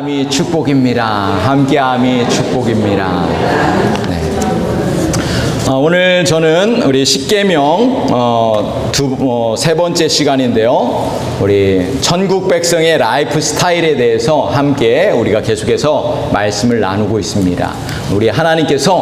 함께함이 축복입니다. 함께함이 축복입니다. 네. 어, 오늘 저는 우리 십계명 어, 두, 어, 세 번째 시간인데요. 우리 천국 백성의 라이프 스타일에 대해서 함께 우리가 계속해서 말씀을 나누고 있습니다. 우리 하나님께서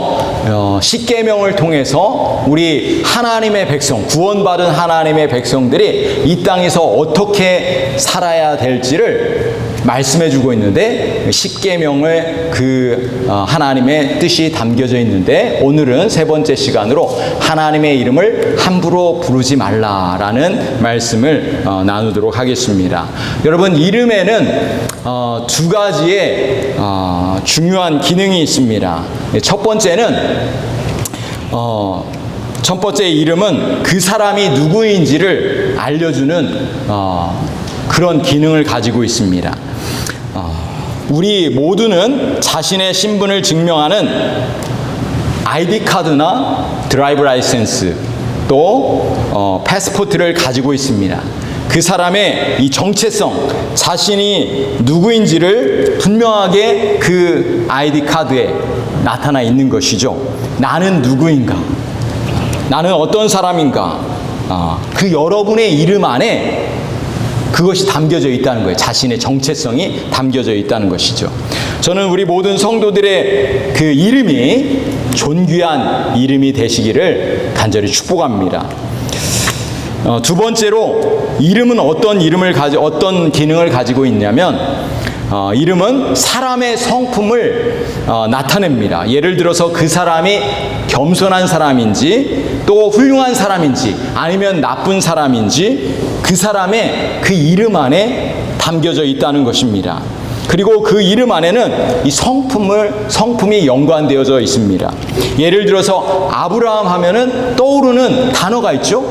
어, 십계명을 통해서 우리 하나님의 백성, 구원받은 하나님의 백성들이 이 땅에서 어떻게 살아야 될지를 말씀해 주고 있는데 십계명을 그 어, 하나님의 뜻이 담겨져 있는데 오늘은 세 번째 시간으로 하나님의 이름을 함부로 부르지 말라라는 말씀을 어, 나누도록 하겠습니다. 여러분 이름에는 어, 두 가지의 어, 중요한 기능이 있습니다. 첫 번째는 어, 첫 번째 이름은 그 사람이 누구인지를 알려주는 어, 그런 기능을 가지고 있습니다. 어, 우리 모두는 자신의 신분을 증명하는 아이디 카드나 드라이브 라이센스 또 어, 패스포트를 가지고 있습니다. 그 사람의 이 정체성, 자신이 누구인지를 분명하게 그 아이디 카드에 나타나 있는 것이죠. 나는 누구인가? 나는 어떤 사람인가? 아, 그 여러분의 이름 안에 그것이 담겨져 있다는 거예요. 자신의 정체성이 담겨져 있다는 것이죠. 저는 우리 모든 성도들의 그 이름이 존귀한 이름이 되시기를 간절히 축복합니다. 어, 두 번째로 이름은 어떤 이름을 가지 어떤 기능을 가지고 있냐면 어, 이름은 사람의 성품을 어, 나타냅니다. 예를 들어서 그 사람이 겸손한 사람인지 또 훌륭한 사람인지 아니면 나쁜 사람인지 그 사람의 그 이름 안에 담겨져 있다는 것입니다. 그리고 그 이름 안에는 이 성품을 성품이 연관되어져 있습니다. 예를 들어서 아브라함 하면은 떠오르는 단어가 있죠.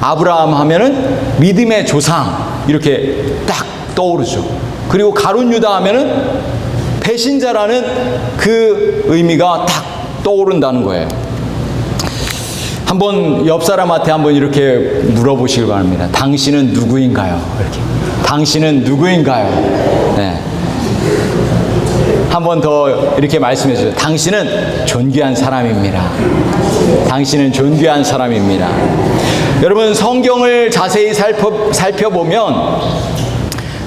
아브라함 하면은 믿음의 조상 이렇게 딱 떠오르죠. 그리고 가룟 유다 하면은 배신자라는 그 의미가 딱 떠오른다는 거예요. 한번 옆 사람한테 한번 이렇게 물어보시길 바랍니다. 당신은 누구인가요? 이렇게. 당신은 누구인가요? 네. 한번 더 이렇게 말씀해 주세요. 당신은 존귀한 사람입니다. 당신은 존귀한 사람입니다. 여러분 성경을 자세히 살펴, 살펴보면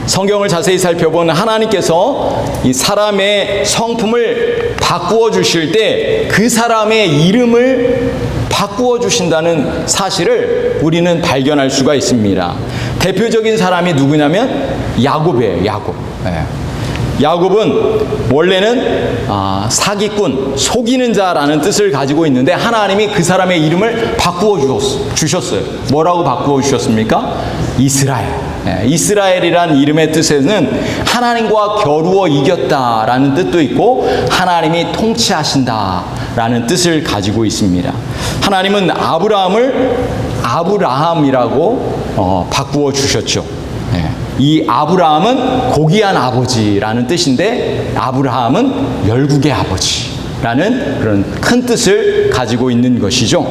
성경을 자세히 살펴보면 하나님께서 이 사람의 성품을 바꾸어 주실 때 그 사람의 이름을 바꾸어 주신다는 사실을 우리는 발견할 수가 있습니다. 대표적인 사람이 누구냐면 야곱이에요. 야곱. 예. 야곱은 원래는 아, 사기꾼, 속이는 자라는 뜻을 가지고 있는데 하나님이 그 사람의 이름을 바꾸어 주셨, 주셨어요. 뭐라고 바꾸어 주셨습니까? 이스라엘. 예, 이스라엘이란 이름의 뜻에는 하나님과 겨루어 이겼다라는 뜻도 있고 하나님이 통치하신다라는 뜻을 가지고 있습니다. 하나님은 아브라함을 아브라함이라고 어, 바꾸어 주셨죠. 예. 이 아브라함은 고귀한 아버지라는 뜻인데 아브라함은 열국의 아버지라는 그런 큰 뜻을 가지고 있는 것이죠.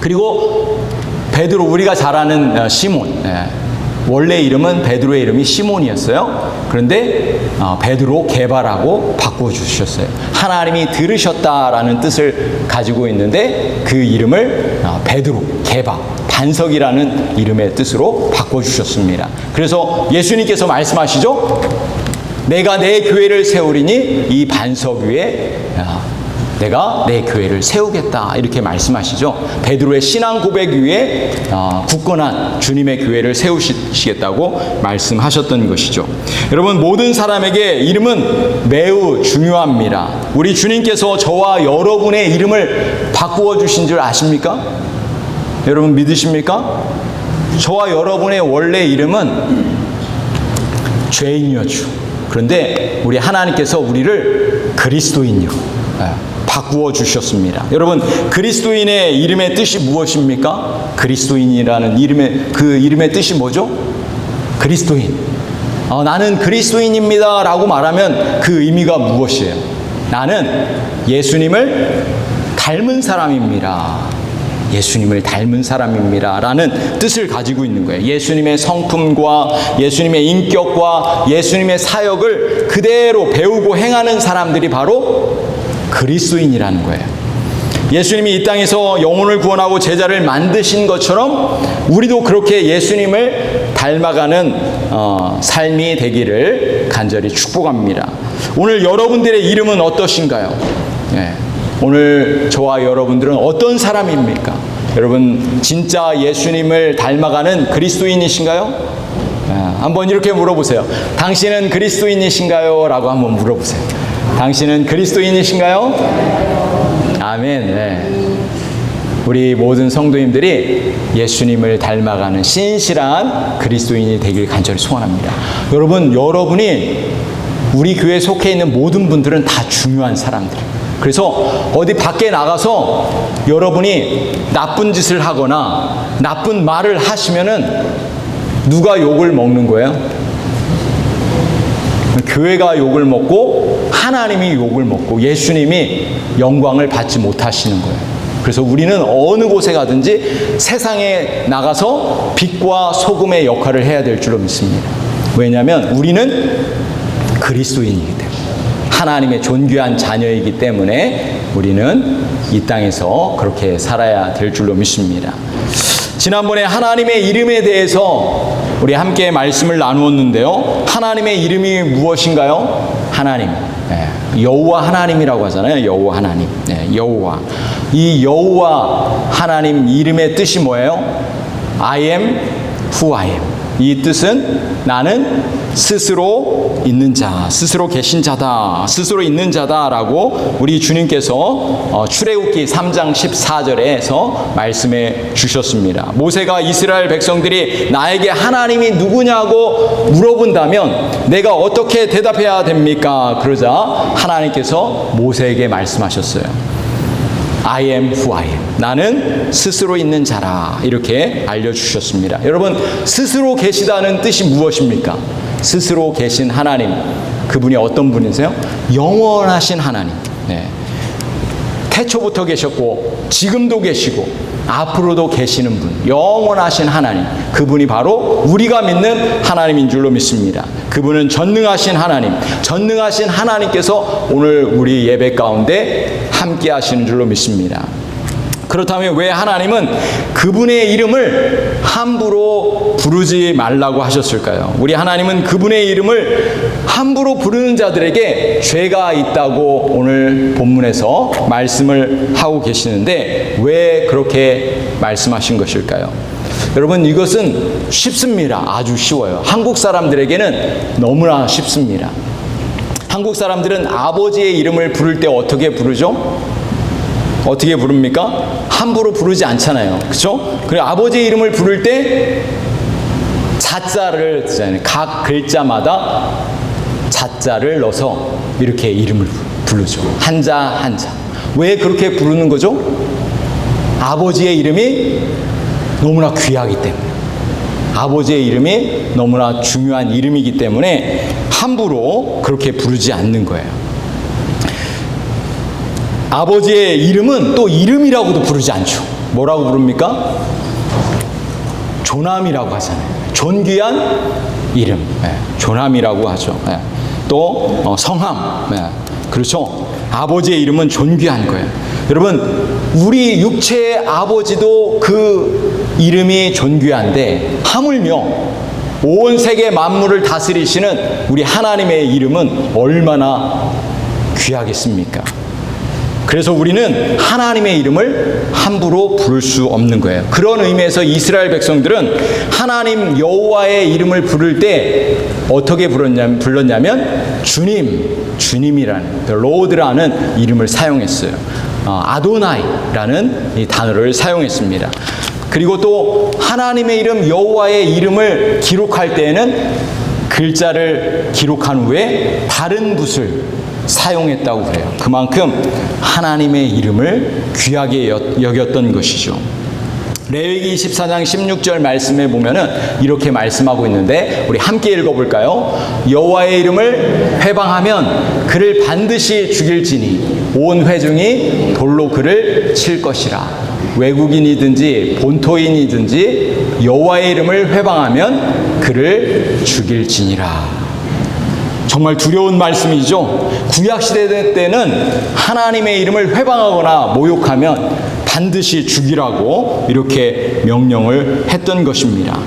그리고 베드로 우리가 잘 아는 어, 시몬 예. 원래 이름은 베드로의 이름이 시몬이었어요. 그런데 어, 베드로 개바라고 바꿔 주셨어요. 하나님이 들으셨다라는 뜻을 가지고 있는데 그 이름을 어, 베드로 개바 반석이라는 이름의 뜻으로 바꿔 주셨습니다. 그래서 예수님께서 말씀하시죠. 내가 내 교회를 세우리니 이 반석 위에 아, 내가 내 교회를 세우겠다 이렇게 말씀하시죠. 베드로의 신앙 고백 위에 아, 굳건한 주님의 교회를 세우시겠다고 말씀하셨던 것이죠. 여러분 모든 사람에게 이름은 매우 중요합니다. 우리 주님께서 저와 여러분의 이름을 바꾸어 주신 줄 아십니까? 여러분 믿으십니까? 저와 여러분의 원래 이름은 죄인이었죠. 그런데 우리 하나님께서 우리를 그리스도인으로 예, 바꾸어 주셨습니다. 여러분 그리스도인의 이름의 뜻이 무엇입니까? 그리스도인이라는 이름의 그 이름의 뜻이 뭐죠? 그리스도인. 어, 나는 그리스도인입니다라고 말하면 그 의미가 무엇이에요? 나는 예수님을 닮은 사람입니다. 예수님을 닮은 사람입니다. 라는 뜻을 가지고 있는 거예요. 예수님의 성품과 예수님의 인격과 예수님의 사역을 그대로 배우고 행하는 사람들이 바로 그리스도인이라는 거예요. 예수님이 이 땅에서 영혼을 구원하고 제자를 만드신 것처럼 우리도 그렇게 예수님을 닮아가는 어, 삶이 되기를 간절히 축복합니다. 오늘 여러분들의 이름은 어떠신가요? 네. 오늘 저와 여러분들은 어떤 사람입니까? 여러분 진짜 예수님을 닮아가는 그리스도인이신가요? 네. 한번 이렇게 물어보세요. 당신은 그리스도인이신가요? 라고 한번 물어보세요. 당신은 그리스도인이신가요? 아멘. 네. 우리 모든 성도님들이 예수님을 닮아가는 신실한 그리스도인이 되길 간절히 소원합니다. 여러분, 여러분이 우리 교회에 속해 있는 모든 분들은 다 중요한 사람들. 그래서 어디 밖에 나가서 여러분이 나쁜 짓을 하거나 나쁜 말을 하시면은 누가 욕을 먹는 거예요? 교회가 욕을 먹고 하나님이 욕을 먹고 예수님이 영광을 받지 못하시는 거예요. 그래서 우리는 어느 곳에 가든지 세상에 나가서 빛과 소금의 역할을 해야 될 줄로 믿습니다. 왜냐하면 우리는 그리스도인이기 때문에 하나님의 존귀한 자녀이기 때문에 우리는 이 땅에서 그렇게 살아야 될 줄로 믿습니다. 지난번에 하나님의 이름에 대해서 우리 함께 말씀을 나누었는데요. 하나님의 이름이 무엇인가요? 하나님. 네, 여호와 하나님이라고 하잖아요. 여호와 하나님. 네, 여호와. 이 여호와 하나님 이름의 뜻이 뭐예요? I am who I am. 이 뜻은 나는 스스로 있는 자, 스스로 계신 자다, 스스로 있는 자다라고 우리 주님께서 어, 출애굽기 3장 14절에서 말씀해 주셨습니다. 모세가 이스라엘 백성들이 나에게 하나님이 누구냐고 물어본다면 내가 어떻게 대답해야 됩니까? 그러자 하나님께서 모세에게 말씀하셨어요. I am who I am. 나는 스스로 있는 자라. 이렇게 알려주셨습니다. 여러분, 스스로 계시다는 뜻이 무엇입니까? 스스로 계신 하나님. 그분이 어떤 분이세요? 영원하신 하나님. 네. 태초부터 계셨고, 지금도 계시고, 앞으로도 계시는 분, 영원하신 하나님. 그분이 바로 우리가 믿는 하나님인 줄로 믿습니다. 그분은 전능하신 하나님, 전능하신 하나님께서 오늘 우리 예배 가운데 함께 하시는 줄로 믿습니다. 그렇다면 왜 하나님은 그분의 이름을 함부로 부르지 말라고 하셨을까요? 우리 하나님은 그분의 이름을 함부로 부르는 자들에게 죄가 있다고 오늘 본문에서 말씀을 하고 계시는데 왜 그렇게 말씀하신 것일까요? 여러분 이것은 쉽습니다. 아주 쉬워요. 한국 사람들에게는 너무나 쉽습니다. 한국 사람들은 아버지의 이름을 부를 때 어떻게 부르죠? 어떻게 부릅니까? 함부로 부르지 않잖아요. 그렇죠? 그리고 아버지의 이름을 부를 때 자자를 쓰잖아요. 각 글자마다 자자를 넣어서 이렇게 이름을 부르죠. 한자 한자. 왜 그렇게 부르는 거죠? 아버지의 이름이 너무나 귀하기 때문에. 아버지의 이름이 너무나 중요한 이름이기 때문에 함부로 그렇게 부르지 않는 거예요. 아버지의 이름은 또 이름이라고도 부르지 않죠. 뭐라고 부릅니까? 조남이라고 하잖아요. 존귀한 이름. 네, 조남이라고 하죠. 네. 또 어, 성함. 네. 그렇죠. 아버지의 이름은 존귀한 거예요. 여러분, 우리 육체의 아버지도 그 이름이 존귀한데 하물며 온 세계 만물을 다스리시는 우리 하나님의 이름은 얼마나 귀하겠습니까? 그래서 우리는 하나님의 이름을 함부로 부를 수 없는 거예요. 그런 의미에서 이스라엘 백성들은 하나님 여호와의 이름을 부를 때 어떻게 불렀냐면, 불렀냐면 주님, 주님이라는 로드라는 이름을 사용했어요. 어, 아도나이라는 이 단어를 사용했습니다. 그리고 또 하나님의 이름 여호와의 이름을 기록할 때에는 글자를 기록한 후에 다른 붓을 사용했다고 그래요. 그만큼 하나님의 이름을 귀하게 여겼던 것이죠. 레위기 24장 16절 말씀에 보면은 이렇게 말씀하고 있는데 우리 함께 읽어볼까요? 여호와의 이름을 회방하면 그를 반드시 죽일지니 온 회중이 돌로 그를 칠 것이라. 외국인이든지 본토인이든지 여호와의 이름을 회방하면 그를 죽일지니라. 정말 두려운 말씀이죠. 구약 시대 때는 하나님의 이름을 회방하거나 모욕하면 반드시 죽이라고 이렇게 명령을 했던 것입니다.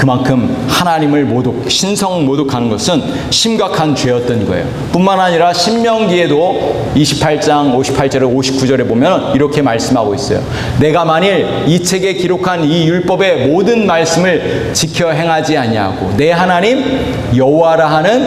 그만큼 하나님을 모독, 신성 모독하는 것은 심각한 죄였던 거예요. 뿐만 아니라 신명기에도 28장 58절에 59절에 보면 이렇게 말씀하고 있어요. 내가 만일 이 책에 기록한 이 율법의 모든 말씀을 지켜 행하지 아니하고 내 하나님 여호와라 하는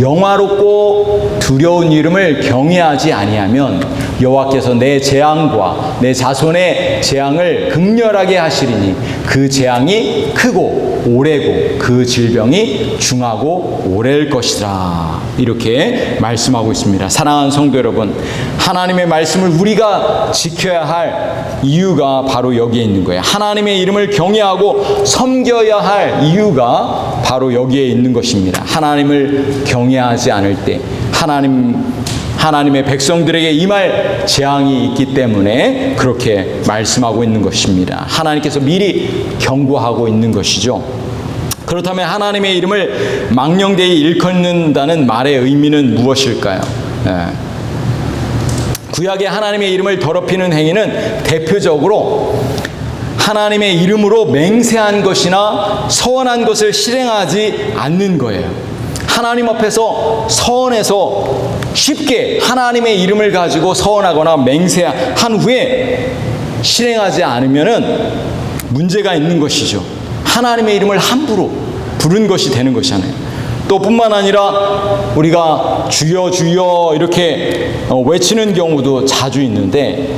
영화롭고 두려운 이름을 경외하지 아니하면 여호와께서 내 재앙과 내 자손의 재앙을 극렬하게 하시리니 그 재앙이 크고 오래고 그 질병이 중하고 오래일 것이라 이렇게 말씀하고 있습니다. 사랑하는 성도 여러분, 하나님의 말씀을 우리가 지켜야 할 이유가 바로 여기에 있는 거예요. 하나님의 이름을 경외하고 섬겨야 할 이유가 바로 여기에 있는 것입니다. 하나님을 경외하지 않을 때 하나님 하나님의 백성들에게 임할 재앙이 있기 때문에 그렇게 말씀하고 있는 것입니다. 하나님께서 미리 경고하고 있는 것이죠. 그렇다면 하나님의 이름을 망령되이 일컫는다는 말의 의미는 무엇일까요? 예. 구약의 하나님의 이름을 더럽히는 행위는 대표적으로 하나님의 이름으로 맹세한 것이나 서원한 것을 실행하지 않는 거예요. 하나님 앞에서 서원해서 쉽게 하나님의 이름을 가지고 서원하거나 맹세한 후에 실행하지 않으면은 문제가 있는 것이죠. 하나님의 이름을 함부로 부른 것이 되는 것이잖아요. 또 뿐만 아니라 우리가 주여 주여 이렇게 어, 외치는 경우도 자주 있는데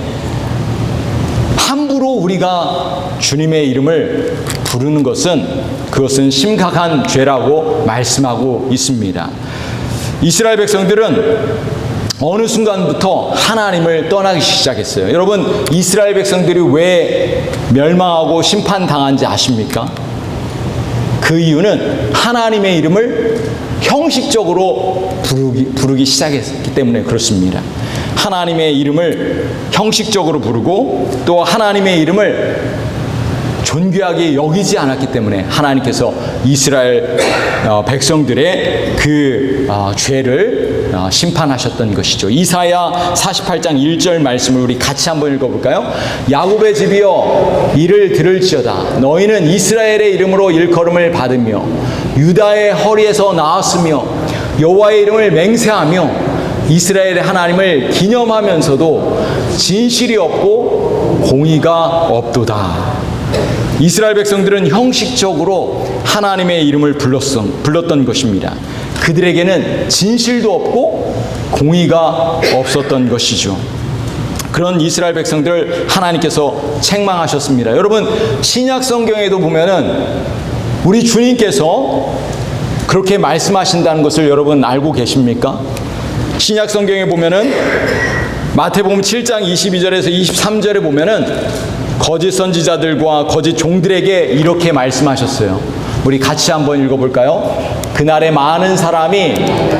함부로 우리가 주님의 이름을 부르는 것은 그것은 심각한 죄라고 말씀하고 있습니다. 이스라엘 백성들은 어느 순간부터 하나님을 떠나기 시작했어요. 여러분, 이스라엘 백성들이 왜 멸망하고 심판당한지 아십니까? 그 이유는 하나님의 이름을 형식적으로 부르기, 부르기 시작했기 때문에 그렇습니다. 하나님의 이름을 형식적으로 부르고 또 하나님의 이름을 존귀하게 여기지 않았기 때문에 하나님께서 이스라엘 어, 백성들의 그 어, 죄를 어, 심판하셨던 것이죠. 이사야 48장 1절 말씀을 우리 같이 한번 읽어볼까요? 야곱의 집이여 이를 들을지어다. 너희는 이스라엘의 이름으로 일컬음을 받으며 유다의 허리에서 나왔으며 여호와의 이름을 맹세하며 이스라엘의 하나님을 기념하면서도 진실이 없고 공의가 없도다. 이스라엘 백성들은 형식적으로 하나님의 이름을 불렀던, 불렀던 것입니다. 그들에게는 진실도 없고 공의가 없었던 것이죠. 그런 이스라엘 백성들을 하나님께서 책망하셨습니다. 여러분, 신약 성경에도 보면은 우리 주님께서 그렇게 말씀하신다는 것을 여러분 알고 계십니까? 신약 성경에 보면은 마태복음 7장 22절에서 23절에 보면은 거짓 선지자들과 거짓 종들에게 이렇게 말씀하셨어요. 우리 같이 한번 읽어볼까요? 그날에 많은 사람이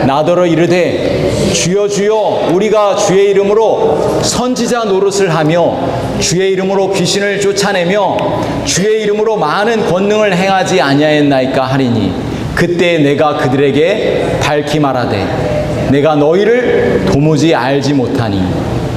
나더러 이르되 주여 주여 우리가 주의 이름으로 선지자 노릇을 하며 주의 이름으로 귀신을 쫓아내며 주의 이름으로 많은 권능을 행하지 아니하였나이까 하리니 그때 내가 그들에게 밝히 말하되 내가 너희를 도무지 알지 못하니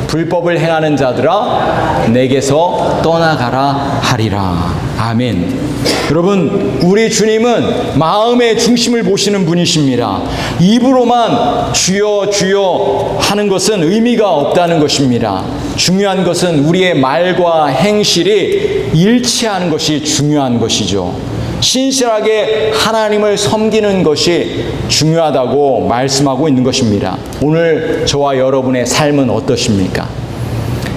불법을 행하는 자들아 내게서 떠나가라 하리라. 아멘. 여러분, 우리 주님은 마음의 중심을 보시는 분이십니다. 입으로만 주여 주여 하는 것은 의미가 없다는 것입니다. 중요한 것은 우리의 말과 행실이 일치하는 것이 중요한 것이죠. 신실하게 하나님을 섬기는 것이 중요하다고 말씀하고 있는 것입니다. 오늘 저와 여러분의 삶은 어떠십니까?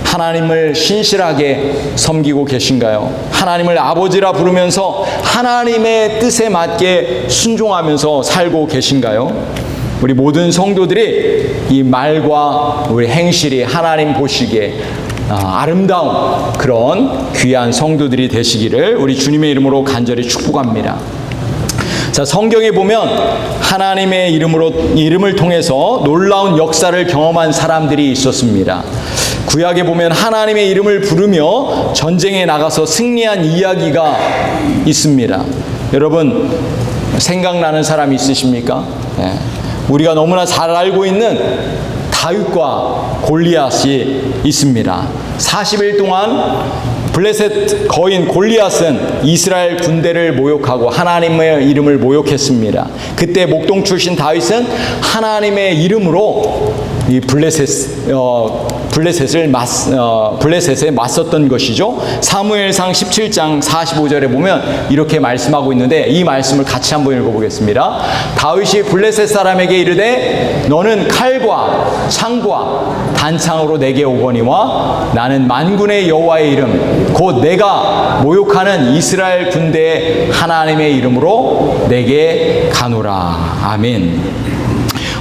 하나님을 신실하게 섬기고 계신가요? 하나님을 아버지라 부르면서 하나님의 뜻에 맞게 순종하면서 살고 계신가요? 우리 모든 성도들이 이 말과 우리 행실이 하나님 보시기에 아, 아름다운 그런 귀한 성도들이 되시기를 우리 주님의 이름으로 간절히 축복합니다. 자, 성경에 보면 하나님의 이름으로 이름을 통해서 놀라운 역사를 경험한 사람들이 있었습니다. 구약에 보면 하나님의 이름을 부르며 전쟁에 나가서 승리한 이야기가 있습니다. 여러분 생각나는 사람 있으십니까? 예. 우리가 너무나 잘 알고 있는 다윗과 골리앗이 있습니다. 40일 동안 블레셋 거인 골리앗은 이스라엘 군대를 모욕하고 하나님의 이름을 모욕했습니다. 그때 목동 출신 다윗은 하나님의 이름으로 이 블레셋 어, 블레셋을 맞 어, 블레셋에 맞섰던 것이죠. 사무엘상 17장 45절에 보면 이렇게 말씀하고 있는데 이 말씀을 같이 한번 읽어보겠습니다. 다윗이 블레셋 사람에게 이르되 너는 칼과 창과 단창으로 내게 오거니와 나는 만군의 여호와의 이름 곧 내가 모욕하는 이스라엘 군대의 하나님의 이름으로 내게 가노라. 아멘.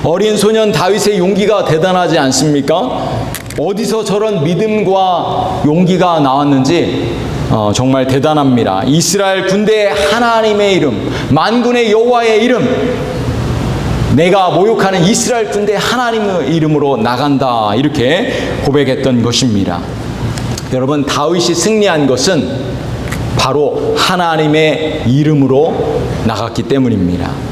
어린 소년 다윗의 용기가 대단하지 않습니까? 어디서 저런 믿음과 용기가 나왔는지 어, 정말 대단합니다. 이스라엘 군대의 하나님의 이름, 만군의 여호와의 이름, 내가 모욕하는 이스라엘 군대 하나님의 이름으로 나간다 이렇게 고백했던 것입니다. 여러분 다윗이 승리한 것은 바로 하나님의 이름으로 나갔기 때문입니다.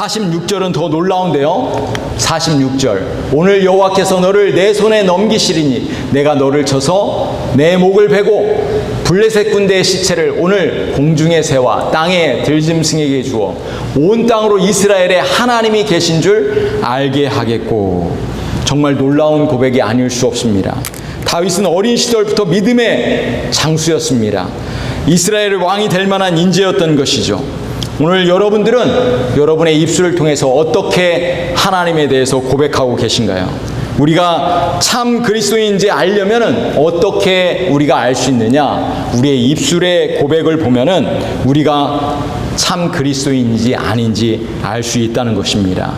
46절은 더 놀라운데요. 46절. 오늘 여호와께서 너를 내 손에 넘기시리니 내가 너를 쳐서 내 목을 베고 블레셋 군대의 시체를 오늘 공중의 새와 땅의 들짐승에게 주어 온 땅으로 이스라엘에 하나님이 계신 줄 알게 하겠고 정말 놀라운 고백이 아닐 수 없습니다. 다윗은 어린 시절부터 믿음의 장수였습니다. 이스라엘의 왕이 될 만한 인재였던 것이죠. 오늘 여러분들은 여러분의 입술을 통해서 어떻게 하나님에 대해서 고백하고 계신가요? 우리가 참 그리스도인지 알려면은 어떻게 우리가 알 수 있느냐? 우리의 입술의 고백을 보면은 우리가 참 그리스도인지 아닌지 알 수 있다는 것입니다.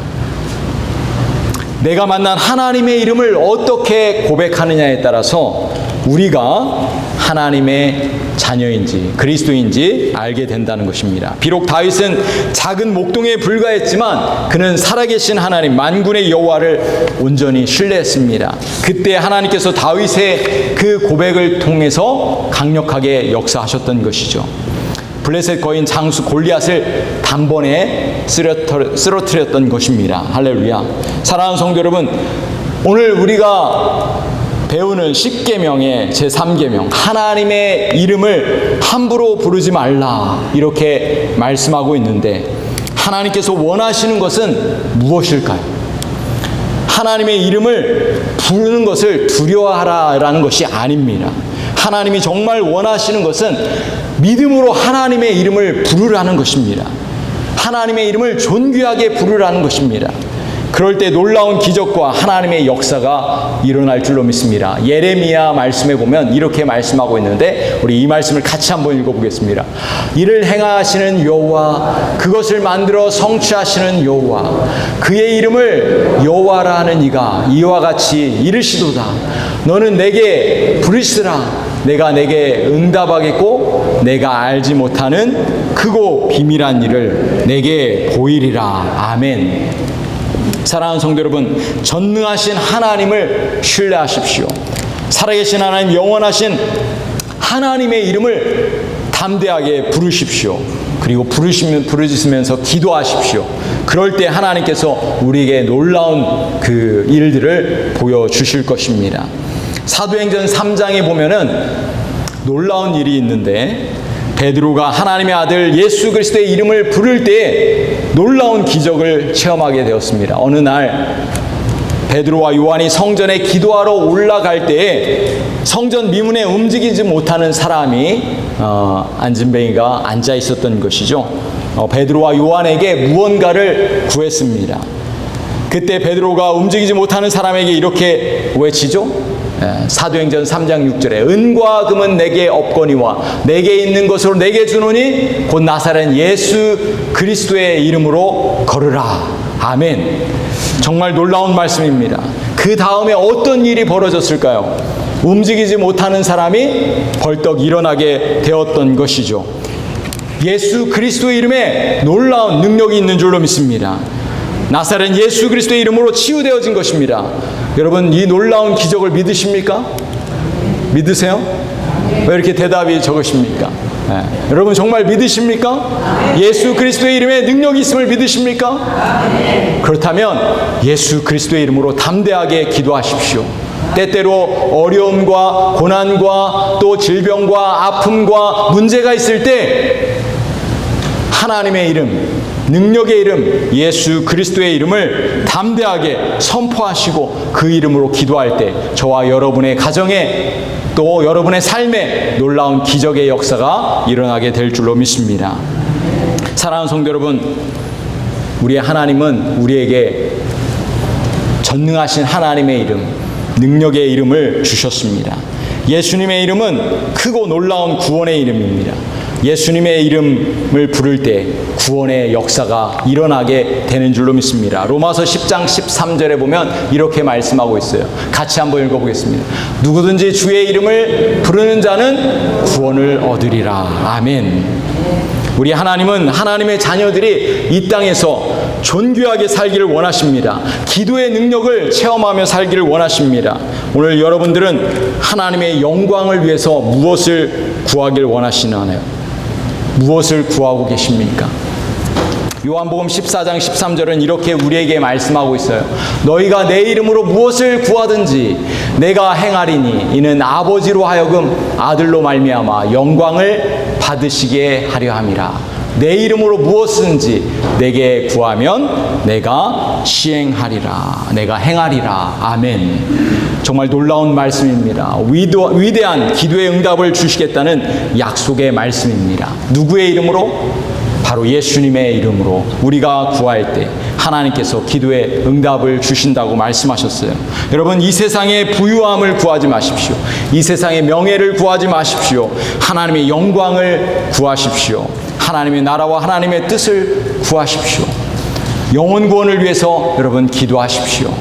내가 만난 하나님의 이름을 어떻게 고백하느냐에 따라서 우리가 하나님의 자녀인지 그리스도인지 알게 된다는 것입니다. 비록 다윗은 작은 목동에 불과했지만 그는 살아계신 하나님 만군의 여호와를 온전히 신뢰했습니다. 그때 하나님께서 다윗의 그 고백을 통해서 강력하게 역사하셨던 것이죠. 블레셋 거인 장수 골리앗을 단번에 쓰러뜨- 쓰러뜨렸던 것입니다. 할렐루야. 사랑하는 성도 여러분, 오늘 우리가 배우는 10계명의 제3계명 하나님의 이름을 함부로 부르지 말라 이렇게 말씀하고 있는데 하나님께서 원하시는 것은 무엇일까요? 하나님의 이름을 부르는 것을 두려워하라라는 것이 아닙니다. 하나님이 정말 원하시는 것은 믿음으로 하나님의 이름을 부르라는 것입니다. 하나님의 이름을 존귀하게 부르라는 것입니다. 그럴 때 놀라운 기적과 하나님의 역사가 일어날 줄로 믿습니다. 예레미야 말씀에 보면 이렇게 말씀하고 있는데 우리 이 말씀을 같이 한번 읽어보겠습니다. 이를 행하시는 여호와 그것을 만들어 성취하시는 여호와 그의 이름을 여호와라 하는 이가 이와 같이 이르시도다. 너는 내게 부르시라. 내가 내게 응답하겠고 내가 알지 못하는 크고 비밀한 일을 내게 보이리라. 아멘. 사랑하는 성도 여러분, 전능하신 하나님을 신뢰하십시오. 살아계신 하나님, 영원하신 하나님의 이름을 담대하게 부르십시오. 그리고 부르시면 부르시면서 기도하십시오. 그럴 때 하나님께서 우리에게 놀라운 그 일들을 보여 주실 것입니다. 사도행전 3장에 보면은 놀라운 일이 있는데 베드로가 하나님의 아들 예수 그리스도의 이름을 부를 때 놀라운 기적을 체험하게 되었습니다. 어느 날 베드로와 요한이 성전에 기도하러 올라갈 때에 성전 미문에 움직이지 못하는 사람이 어, 안진뱅이가 앉아 있었던 것이죠. 어, 베드로와 요한에게 무언가를 구했습니다. 그때 베드로가 움직이지 못하는 사람에게 이렇게 외치죠. 예, 사도행전 3장 6절에 은과 금은 내게 없거니와 내게 있는 것으로 내게 주노니 곧 나사렛 예수 그리스도의 이름으로 걸으라. 아멘. 정말 놀라운 말씀입니다. 그 다음에 어떤 일이 벌어졌을까요? 움직이지 못하는 사람이 벌떡 일어나게 되었던 것이죠. 예수 그리스도의 이름에 놀라운 능력이 있는 줄로 믿습니다. 나사렛 예수 그리스도의 이름으로 치유되어진 것입니다. 여러분 이 놀라운 기적을 믿으십니까? 믿으세요? 왜 이렇게 대답이 적으십니까? 예. 여러분 정말 믿으십니까? 예수 그리스도의 이름에 능력이 있음을 믿으십니까? 그렇다면 예수 그리스도의 이름으로 담대하게 기도하십시오. 때때로 어려움과 고난과 또 질병과 아픔과 문제가 있을 때 하나님의 이름, 능력의 이름, 예수 그리스도의 이름을 담대하게 선포하시고 그 이름으로 기도할 때 저와 여러분의 가정에 또 여러분의 삶에 놀라운 기적의 역사가 일어나게 될 줄로 믿습니다. 사랑하는 성도 여러분, 우리의 하나님은 우리에게 전능하신 하나님의 이름, 능력의 이름을 주셨습니다. 예수님의 이름은 크고 놀라운 구원의 이름입니다. 예수님의 이름을 부를 때 구원의 역사가 일어나게 되는 줄로 믿습니다. 로마서 10장 13절에 보면 이렇게 말씀하고 있어요. 같이 한번 읽어보겠습니다. 누구든지 주의 이름을 부르는 자는 구원을 얻으리라. 아멘. 우리 하나님은 하나님의 자녀들이 이 땅에서 존귀하게 살기를 원하십니다. 기도의 능력을 체험하며 살기를 원하십니다. 오늘 여러분들은 하나님의 영광을 위해서 무엇을 구하길 원하시나요? 무엇을 구하고 계십니까? 요한복음 14장 13절은 이렇게 우리에게 말씀하고 있어요. 너희가 내 이름으로 무엇을 구하든지 내가 행하리니 이는 아버지로 하여금 아들로 말미암아 영광을 받으시게 하려 함이라. 내 이름으로 무엇든지 내게 구하면 내가 시행하리라. 내가 행하리라. 아멘. 정말 놀라운 말씀입니다. 위도, 위대한 기도의 응답을 주시겠다는 약속의 말씀입니다. 누구의 이름으로? 바로 예수님의 이름으로 우리가 구할 때 하나님께서 기도의 응답을 주신다고 말씀하셨어요. 여러분 이 세상의 부유함을 구하지 마십시오. 이 세상의 명예를 구하지 마십시오. 하나님의 영광을 구하십시오. 하나님의 나라와 하나님의 뜻을 구하십시오. 영혼 구원을 위해서 여러분 기도하십시오.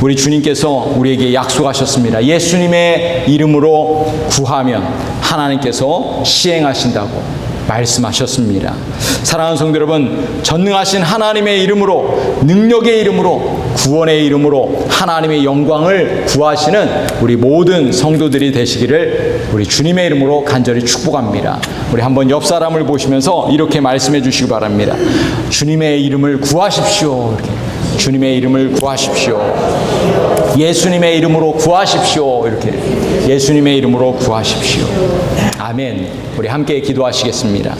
우리 주님께서 우리에게 약속하셨습니다. 예수님의 이름으로 구하면 하나님께서 시행하신다고 말씀하셨습니다. 사랑하는 성도 여러분, 전능하신 하나님의 이름으로, 능력의 이름으로, 구원의 이름으로 하나님의 영광을 구하시는 우리 모든 성도들이 되시기를 우리 주님의 이름으로 간절히 축복합니다. 우리 한번 옆 사람을 보시면서 이렇게 말씀해 주시기 바랍니다. 주님의 이름을 구하십시오. 이렇게. 주님의 이름을 구하십시오. 예수님의 이름으로 구하십시오. 이렇게. 예수님의 이름으로 구하십시오. 아멘. 우리 함께 기도하시겠습니다.